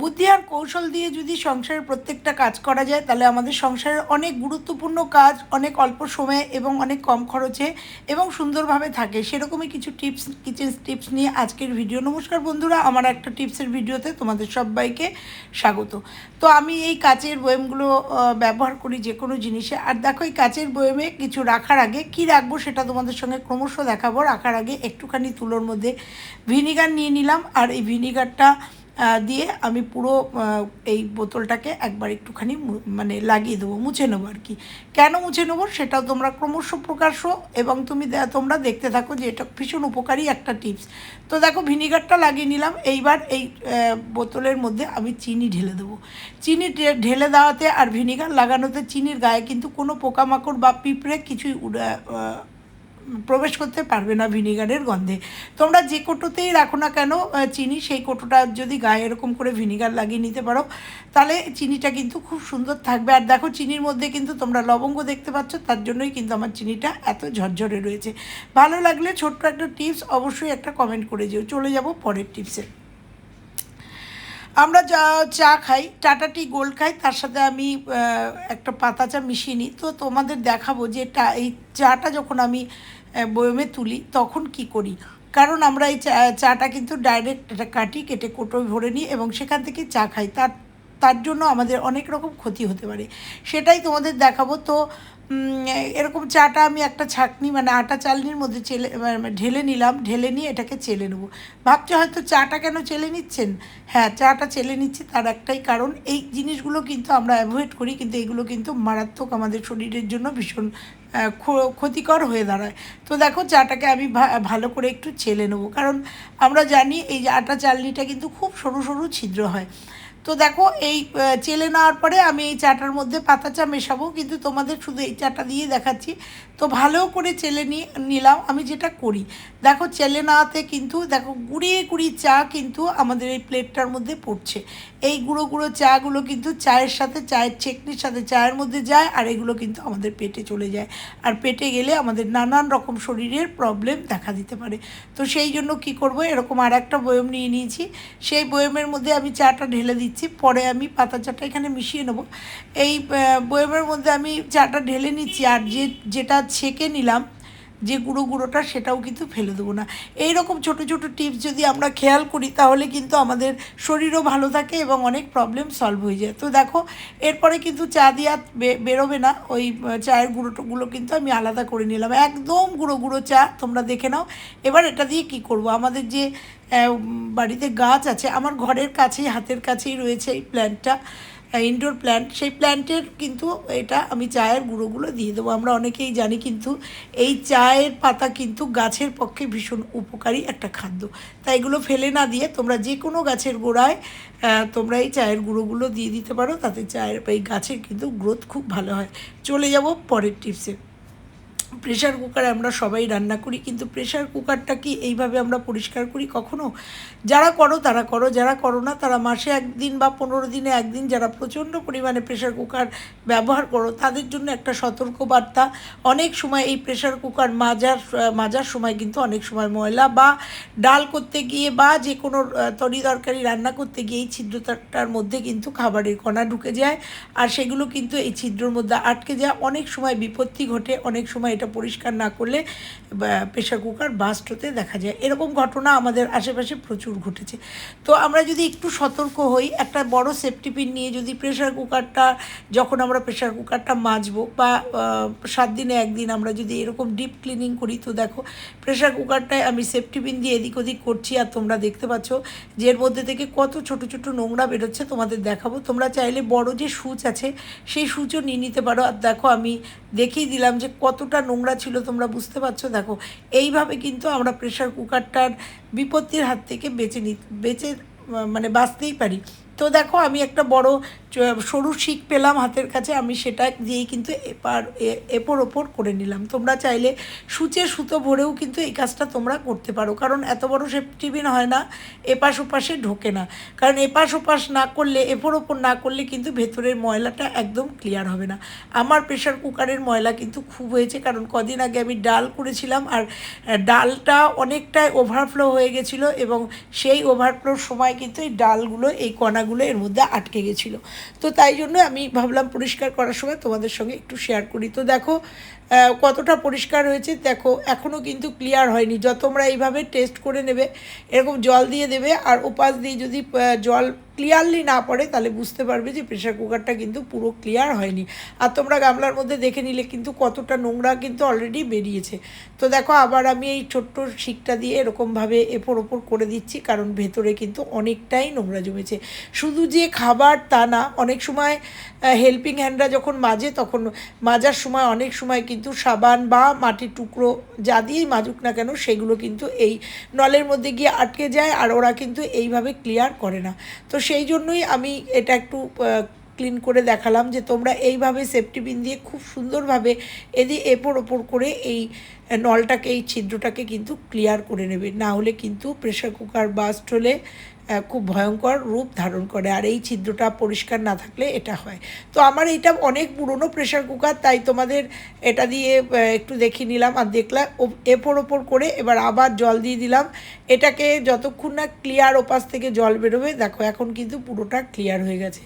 বুদ্ধি আর কৌশল দিয়ে যদি সংসারের প্রত্যেকটা কাজ করা যায়, তাহলে আমাদের সংসারের অনেক গুরুত্বপূর্ণ কাজ অনেক অল্প সময়ে এবং অনেক কম খরচে এবং সুন্দরভাবে থাকে। সেরকমই কিছু টিপস, কিচেন টিপস নিয়ে আজকের ভিডিও। নমস্কার বন্ধুরা, আমার একটা টিপসের ভিডিওতে তোমাদের সবাইকে স্বাগত। তো আমি এই কাচের বয়মগুলো ব্যবহার করি যে কোনো জিনিসে। আর দেখো, এই কাচের বয়মে কিছু রাখার আগে কি রাখব সেটা তোমাদের সঙ্গে ক্রমশ দেখাবো। রাখার আগে একটুখানি তুলোর মধ্যে ভিনিগার নিয়ে নিলাম। আর এই ভিনিগারটা দিয়ে আমি পুরো এই বোতলটাকে একবার একটুখানি মানে লাগিয়ে দেবো, মুছে নেব আর কি। কেন মুছে নেব সেটাও তোমরা ক্রমশ প্রকাশ্য এবং তুমি তোমরা দেখতে থাকো যে এটা ভীষণ উপকারী একটা টিপস। তো দেখো, ভিনিগারটা লাগিয়ে নিলাম। এইবার এই বোতলের মধ্যে আমি চিনি ঢেলে দেবো। চিনি ঢেলে দেওয়াতে আর ভিনিগার লাগানোতে চিনির গায়ে কিন্তু কোনো পোকামাকড় বা পিঁপড়ে কিছুই প্রবেশ করতে পারবে না ভিনিগারের গন্ধে। তোমরা যে কোটোতেই রাখো না কেন চিনি, সেই কোটোটা যদি গায়ে এরকম করে ভিনিগার লাগিয়ে নিতে পারো, তাহলে চিনিটা কিন্তু খুব সুন্দর থাকবে। আর দেখো, চিনির মধ্যে কিন্তু তোমরা লবঙ্গ দেখতে পাচ্ছ, তার জন্যই কিন্তু আমার চিনিটা এত ঝরঝরে রয়েছে। ভালো লাগলে ছোট্ট একটা টিপস অবশ্যই একটা কমেন্ট করে যেও। চলে যাব পরের টিপসে। আমরা যা, চা খাই, টাটা টি গোল্ড খাই, তার সাথে আমি একটা পাতা চা মিশিয়ে নিই। তো তোমাদের দেখাবো যে এই চাটা যখন আমি বয়মে তুলি, তখন কি করি? কারণ আমরা এই চাটা কিন্তু ডাইরেক্ট এটা কাটি কেটে কোটোয় ভরে নিই এবং সেখান থেকে চা খাই। তার তার জন্য আমাদের অনেক রকম ক্ষতি হতে পারে। সেটাই তোমাদের দেখাবো। তো এরকম চাটা আমি একটা ছাকনি মানে আটা চালনির মধ্যে চেলে মানে ঢেলে নিলাম, ঢেলে নিয়ে এটাকে চেলে নেব। ভাবছ হয়তো চাটা কেন চেলে নিচ্ছেন? হ্যাঁ চাটা চেলে নিচ্ছি তার একটাই কারণ, এই জিনিসগুলো কিন্তু আমরা অ্যাভয়েড করি, কিন্তু এগুলো কিন্তু মারাত্মক আমাদের শরীরের জন্য ভীষণ ক্ষতিকর হয়ে দাঁড়ায়। তো দেখো চাটাকে আমি ভালো করে একটু চেলে নেব। কারণ আমরা জানি এই আটা চালনিটা কিন্তু খুব সরু সরু ছিদ্র হয়। তো দেখো, এই চেলে নেওয়ার পরে আমি এই চাটার মধ্যে পাতা চা মেশাবো, কিন্তু তোমাদের শুধু এই চাটা দিয়ে দেখাচ্ছি। তো ভালো করে চেলে নিয়ে নিলাম, আমি যেটা করি। দেখো, চেলে নেওয়াতে কিন্তু, দেখো, গুড়িয়ে গুড়ি চা কিন্তু আমাদের এই প্লেটটার মধ্যে পড়ছে। এই গুঁড়ো গুঁড়ো চাগুলো কিন্তু চায়ের সাথে, চায়ের চেকনির সাথে, চায়ের মধ্যে যায় আর এগুলো কিন্তু আমাদের পেটে চলে যায়। আর পেটে গেলে আমাদের নানান রকম শরীরের প্রবলেম দেখা দিতে পারে। তো সেই জন্য কি করব, এরকম আর একটা বয়ম নিয়ে নিয়েছি। সেই বয়মের মধ্যে আমি চাটা ঢেলে দিচ্ছি। পরে আমি পাতা চাটা এখানে মিশিয়ে নেব। এই বয়মের মধ্যে আমি চাটা ঢেলে নিচ্ছি। আর যে, যেটা ছেঁকে নিলাম যে গুঁড়ো গুঁড়োটা সেটাও কিন্তু ফেলে দেবো না। এই রকম ছোটো ছোটো টিপস যদি আমরা খেয়াল করি, তাহলে কিন্তু আমাদের শরীরও ভালো থাকে এবং অনেক প্রবলেম সলভ হয়ে যায়। তো দেখো, এরপরে কিন্তু চা দিয়ে বেরোবে না। ওই চায়ের গুঁড়োগুলো কিন্তু আমি আলাদা করে নিলাম। একদম গুঁড়ো গুঁড়ো চা তোমরা দেখে নাও। এবার এটা দিয়ে কি করব? আমাদের যে বাড়িতে গাছ আছে, আমার ঘরের কাছেই, হাতের কাছেই রয়েছে এই প্ল্যান্টটা ইনডোর প্ল্যান্ট সেই প্ল্যান্টের কিন্তু এটা আমি চায়ের গুঁড়োগুলো দিয়ে দেবো। আমরা অনেকেই জানি কিন্তু এই চায়ের পাতা কিন্তু গাছের পক্ষে ভীষণ উপকারী একটা খাদ্য। তাই এগুলো ফেলে না দিয়ে তোমরা যে কোনো গাছের গোড়ায় তোমরা এই চায়ের গুঁড়োগুলো দিয়ে দিতে পারো। তাতে চায়ের, এই গাছের কিন্তু গ্রোথ খুব ভালো হয়। চলে যাব পরের টিপসে প্রেশার কুকারে আমরা সবাই রান্না করি, কিন্তু প্রেশার কুকারটা কি এইভাবে আমরা পরিষ্কার করি কখনো? যারা করো তারা করো, যারা করো না তারা মাসে একদিন বা পনেরো দিনে একদিন যারা প্রচণ্ড পরিমাণে প্রেশার কুকার ব্যবহার করো, তাদের জন্য একটা সতর্ক বার্তা অনেক সময় এই প্রেশার কুকার মাজার মাজার সময় কিন্তু অনেক সময় ময়লা বা ডাল করতে গিয়ে বা যে কোনো তরি তরকারি রান্না করতে গিয়ে এই ছিদ্রটার মধ্যে কিন্তু খাবারের কণা ঢুকে যায়। আর সেগুলো কিন্তু এই ছিদ্রর মধ্যে আটকে যায়। অনেক সময় বিপত্তি ঘটে, অনেক সময় এটা পরিষ্কার না করলে প্রেশার কুকার বাস্ট হতে দেখা যায়। এরকম ঘটনা আমাদের আশেপাশে প্রচুর ঘটেছে। তো আমরা যদি একটু সতর্ক হই, একটা বড় সেফটি পিন নিয়ে যদি প্রেশার কুকারটা যখন আমরা প্রেশার কুকারটা মাজবো, বা সাত দিনে একদিন আমরা যদি এরকম ডিপ ক্লিনিং করি, তো দেখো প্রেশার কুকারটায় আমি সেফটি পিন দিয়ে এদিক ওদিক করছি, আর তোমরা দেখতে পাচ্ছ যে এর মধ্যে থেকে কত ছোট ছোট নোংরা বেরোচ্ছে, তোমাদের দেখাবো। তোমরা চাইলে বড় যে সুচ আছে, সেই সুচও নিয়ে নিতে পারো। আর দেখো, আমি দেখিয়ে দিলাম যে কতটা নোংরা ছিল, তোমরা বুঝতে পারছ? দেখো, এইভাবে কিন্তু আমরা প্রেশার কুকারটার বিপত্তির হাত থেকে বেঁচে নি বেঁচে মানে বাঁচতেই পারি। তো দেখো, আমি একটা বড় সরু শিক পেলাম হাতের কাছে, আমি সেটা দিয়েই কিন্তু এপার এপর ওপর করে নিলাম। তোমরা চাইলে সূচে সুতো ভরেও কিন্তু এই কাজটা তোমরা করতে পারো, কারণ এত বড় সেফটি বিন হয় না, এপাশ ওপাশে ঢোকে না। কারণ এপাশ ওপাশ না করলে, এপর ওপর না করলে কিন্তু ভেতরের ময়লাটা একদম ক্লিয়ার হবে না। আমার প্রেশার কুকারের ময়লা কিন্তু খুব হয়েছে, কারণ কদিন আগে আমি ডাল করেছিলাম, আর ডালটা অনেকটাই ওভারফ্লো হয়ে গেছিল, এবং সেই ওভারফ্লোর সময় কিন্তু এই ডালগুলো, এই কণাগুলো নোংরাগুলো এর মধ্যে আটকে গেছিল। তো তাই জন্য আমি ভাবলাম পরিষ্কার করার সময় তোমাদের সঙ্গে একটু শেয়ার করি। তো দেখো কতটা পরিষ্কার হয়েছে, দেখো এখনও কিন্তু ক্লিয়ার হয়নি। যত তোমরা এইভাবে টেস্ট করে নেবে, এরকম জল দিয়ে দেবে আর উপাস দিয়ে যদি জল ক্লিয়ারলি না পড়ে, তাহলে বুঝতে পারবে যে প্রেশার কুকারটা কিন্তু পুরো ক্লিয়ার হয়নি। আর তোমরা গামলার মধ্যে দেখে নিলে কিন্তু কতটা নোংরা কিন্তু অলরেডি বেরিয়েছে। তো দেখো, আবার আমি এই ছোট্ট শিকটা দিয়ে এরকমভাবে এপর ওপর করে দিচ্ছি, কারণ ভেতরে কিন্তু অনেকটাই নোংরা জমেছে। শুধু যে খাবার তা না, অনেক সময় হেল্পিং হ্যান্ডরা যখন মাজে, তখন, মাজার সময় অনেক সময় কিন্তু সাবান বা মাটির টুকরো যা দিয়েই মাজুক না কেন, সেগুলো কিন্তু এই নলের মধ্যে গিয়ে আটকে যায় আর ওরা কিন্তু এইভাবে ক্লিয়ার করে না। তো সেই জন্যই আমি এটা একটু ক্লিন করে দেখালাম যে তোমরা এইভাবে সেফটি পিন দিয়ে খুব সুন্দরভাবে এদি, এপর ওপর করে এই নলটাকে, এই ছিদ্রটাকে কিন্তু ক্লিয়ার করে নেবে। না হলে কিন্তু প্রেশার কুকার বাস্ট হলে খুব ভয়ঙ্কর রূপ ধারণ করে। আর এই ছিদ্রটা পরিষ্কার না থাকলে এটা হয়। তো আমার এটা অনেক পুরনো প্রেশার কুকার তাই তোমাদের এটা দিয়ে একটু দেখিয়ে নিলাম। আর দেখলাম এপর ওপর করে এবার আবার জল দিয়ে দিলাম। এটাকে যতক্ষণ না ক্লিয়ার ওপাশ থেকে জল বেরোবে, দেখো এখন কিন্তু পুরোটা ক্লিয়ার হয়ে গেছে।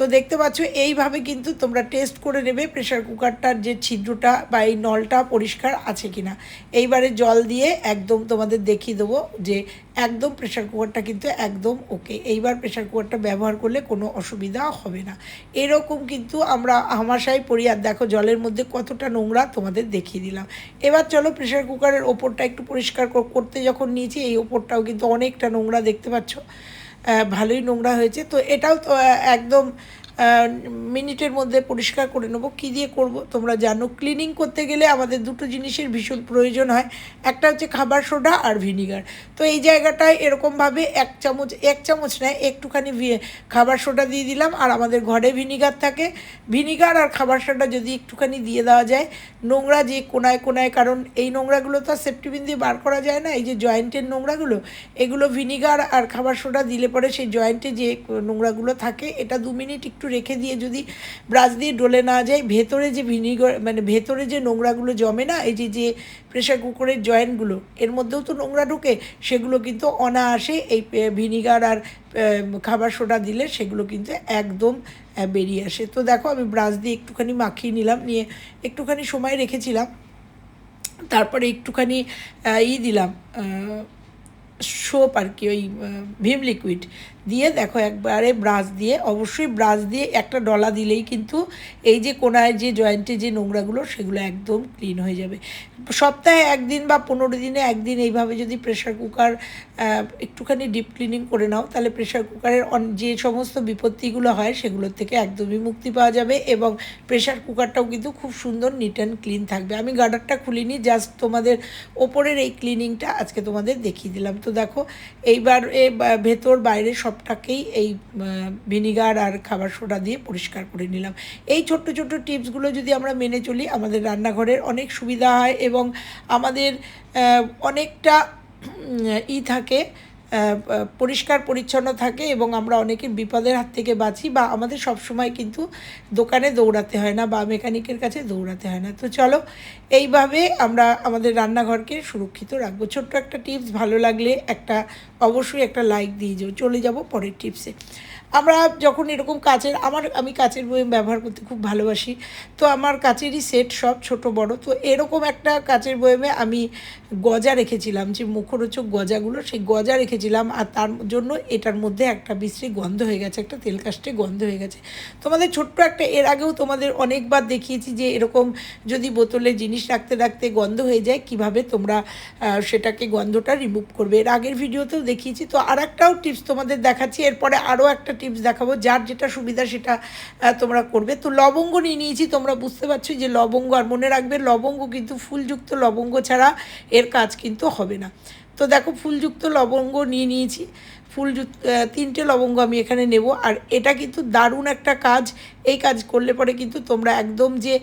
তো দেখতে পাচ্ছ, এইভাবে কিন্তু তোমরা টেস্ট করে নেবে প্রেশার কুকারটার যে ছিদ্রটা বা এই নলটা পরিষ্কার আছে কিনা। এইবারে জল দিয়ে একদম তোমাদের দেখিয়ে দেবো যে একদম প্রেশার কুকারটা কিন্তু একদম ওকে এইবার প্রেশার কুকারটা ব্যবহার করলে কোনো অসুবিধা হবে না। এরকম কিন্তু আমরা হামাশাই পড়ি, আর দেখো জলের মধ্যে কতটা নোংরা তোমাদের দেখিয়ে দিলাম। এবার চলো প্রেশার কুকারের ওপরটা একটু পরিষ্কার করতে যখন নিয়েছি, এই ওপরটাও কিন্তু অনেকটা নোংরা দেখতে পাচ্ছ। ভালোই নোংরা হয়েছে। তো এটাও তো একদম মিনিটের মধ্যে পরিষ্কার করে নেব। কী দিয়ে করব তোমরা জানো? ক্লিনিং করতে গেলে আমাদের দুটো জিনিসের ভীষণ প্রয়োজন হয়। একটা হচ্ছে খাবার সোডা আর ভিনিগার। তো এই জায়গাটায় এরকমভাবে এক চামচ এক চামচ নেয়, একটুখানি খাবার সোডা দিয়ে দিলাম। আর আমাদের ঘরে ভিনিগার থাকে। ভিনিগার আর খাবার সোডা যদি একটুখানি দিয়ে দেওয়া যায়, নোংরা যে কোনায় কোনায়, কারণ এই নোংরাগুলো তো আর সেফটিবিন দিয়ে বার করা যায় না। এই যে জয়েন্টের নোংরাগুলো, এগুলো ভিনিগার আর খাবার সোডা দিলে পরে সেই জয়েন্টে যে নোংরাগুলো থাকে, এটা দু মিনিট একটু রেখে দিয়ে যদি ব্রাশ দিয়ে ডলে না যায়, ভেতরে যে ভিনিগার মানে ভেতরে যে নোংরাগুলো জমে না, এই যে যে প্রেশার কুকারের জয়েন্টগুলো, এর মধ্যেও তো নোংরা ঢুকে, সেগুলো কিন্তু অনায়াসে এই ভিনিগার আর খাবার সোডা দিলে সেগুলো কিন্তু একদম বেরিয়ে আসে। তো দেখো, আমি ব্রাশ দিয়ে একটুখানি মাখিয়ে নিলাম, নিয়ে একটুখানি সময় রেখেছিলাম। তারপরে একটুখানি ই দিলাম সোপ আর কি, ওই ভিম লিকুইড দিয়ে দেখো একবারে ব্রাশ দিয়ে, অবশ্যই ব্রাশ দিয়ে একটা ডলা দিলেই কিন্তু এই যে কোনায় যে জয়েন্টে যে নোংরাগুলো, সেগুলো একদম ক্লিন হয়ে যাবে। সপ্তাহে একদিন বা পনেরো দিনে একদিন এইভাবে যদি প্রেশার কুকার একটুখানি ডিপ ক্লিনিং করে নাও, তাহলে প্রেশার কুকারের যে সমস্ত বিপত্তিগুলো হয়, সেগুলোর থেকে একদমই মুক্তি পাওয়া যাবে এবং প্রেশার কুকারটাও কিন্তু খুব সুন্দর নিট অ্যান্ড ক্লিন থাকবে। আমি গার্ডারটা খুলিনি, জাস্ট তোমাদের ওপরের এই ক্লিনিংটা আজকে তোমাদের দেখিয়ে দিলাম। তো দেখো, এইবার এ ভেতর, বাইরে সবটাকেই এই ভিনিগার আর খাবার সোডা দিয়ে পরিষ্কার করে নিলাম। এই ছোট্ট ছোট্ট টিপসগুলো যদি আমরা মেনে চলি, আমাদের রান্নাঘরের অনেক সুবিধা হয় এবং আমাদের অনেকটা ই থাকে পরিষ্কার পরিচ্ছন্ন থাকে এবং আমরা অনেকে বিপদের হাত থেকে বাঁচি বা আমাদের সব সময় কিন্তু দোকানে দৌড়াতে হয় না বা মেকানিকের কাছে দৌড়াতে হয় না। তো চলো, এইভাবে আমরা আমাদের রান্নাঘরকে সুরক্ষিত রাখব। ছোট্ট একটা টিপস, ভালো লাগলে একটা, অবশ্যই একটা লাইক দিয়ে যাও। চলে যাব পরের টিপসে। আমরা যখন এরকম কাচের, আমার, আমি কাচের বই ব্যবহার করতে খুব ভালোবাসি, তো আমার কাচেরই সেট সব ছোট বড়, তো এরকম একটা কাচের বয়মে আমি গজা রেখেছিলাম, যে মুখরোচক গজাগুলো, সেই গজা রেখেছিলাম, আর তার জন্য এটার মধ্যে একটা বিশ্রী গন্ধ হয়ে গেছে, একটা তেল কাস্টে গন্ধ হয়ে গেছে। তোমাদের ছোট্ট একটা, এর আগেও তোমাদের অনেকবার দেখিয়েছি যে এরকম যদি বোতলে জিনিস রাখতে রাখতে গন্ধ হয়ে যায়, কীভাবে তোমরা সেটাকে গন্ধটা রিমুভ করবে? এর আগের ভিডিওতেও দেখিয়েছি, তো আর একটাও টিপস তোমাদের দেখাচ্ছি, এরপরে আরও একটা টিপস দেখাবো, যার যেটা সুবিধা সেটা তোমরা করবে। তো লবঙ্গ নিয়ে নিয়েছি, তোমরা বুঝতে পারছ যে লবঙ্গ, আর মনে রাখবে লবঙ্গ কিন্তু ফুলযুক্ত লবঙ্গ ছাড়া এর কাজ কিন্তু হবে না। তো দেখো, ফুলযুক্ত লবঙ্গ নিয়ে নিয়েছি। আহ, তিনটে লবঙ্গ আমি এখানে নেব। আর এটা কিন্তু দারুণ একটা কাজ। এই কাজ করলে পরে কিন্তু তোমরা একদম যে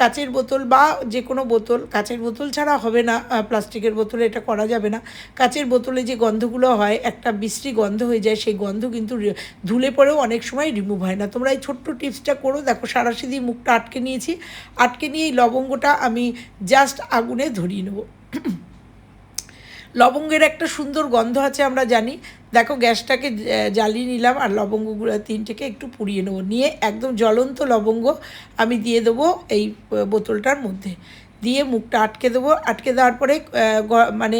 কাচের বোতল বা যে কোনো বোতল কাচের বোতল ছাড়া হবে না প্লাস্টিকের বোতলে এটা করা যাবে না। কাচের বোতলে যে গন্ধগুলো হয় একটা বিশ্রী গন্ধ হয়ে যায় সেই গন্ধ কিন্তু ধুলে পরেও অনেক সময় রিমুভ হয় না। তোমরা এই ছোট্ট টিপসটা করো। দেখো সারাশি দিয়ে মুখটা আটকে নিয়েছি। আটকে নিয়ে এই লবঙ্গটা আমি জাস্ট আগুনে ধরিয়ে নেব। লবঙ্গের একটা সুন্দর গন্ধ আছে, আমরা জানি। দেখো, গ্যাসটাকে জ্বালিয়ে নিলাম, আর লবঙ্গগুলো তিনটেকে একটু পুড়িয়ে নেব। নিয়ে একদম জ্বলন্ত লবঙ্গ আমি দিয়ে দেবো এই বোতলটার মধ্যে। দিয়ে মুখটা আটকে দেবো। আটকে দেওয়ার পরে মানে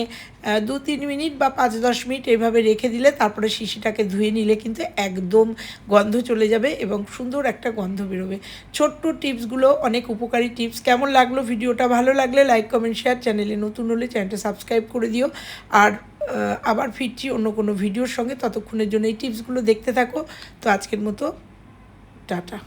দু তিন মিনিট বা পাঁচ দশ মিনিট এইভাবে রেখে দিলে তারপরে শিশিটাকে ধুয়ে নিলে কিন্তু একদম গন্ধ চলে যাবে এবং সুন্দর একটা গন্ধ বেরোবে। ছোট্ট টিপসগুলো, অনেক উপকারী টিপস। কেমন লাগল ভিডিওটা? ভালো লাগলে লাইক, কমেন্ট, শেয়ার চ্যানেলে নতুন হলে চ্যানেলটা সাবস্ক্রাইব করে দিও। আর আবার ফিরছি অন্য কোনো ভিডিওর সঙ্গে। ততক্ষণের জন্য এই টিপসগুলো দেখতে থাকো। তো আজকের মতো, টাটা।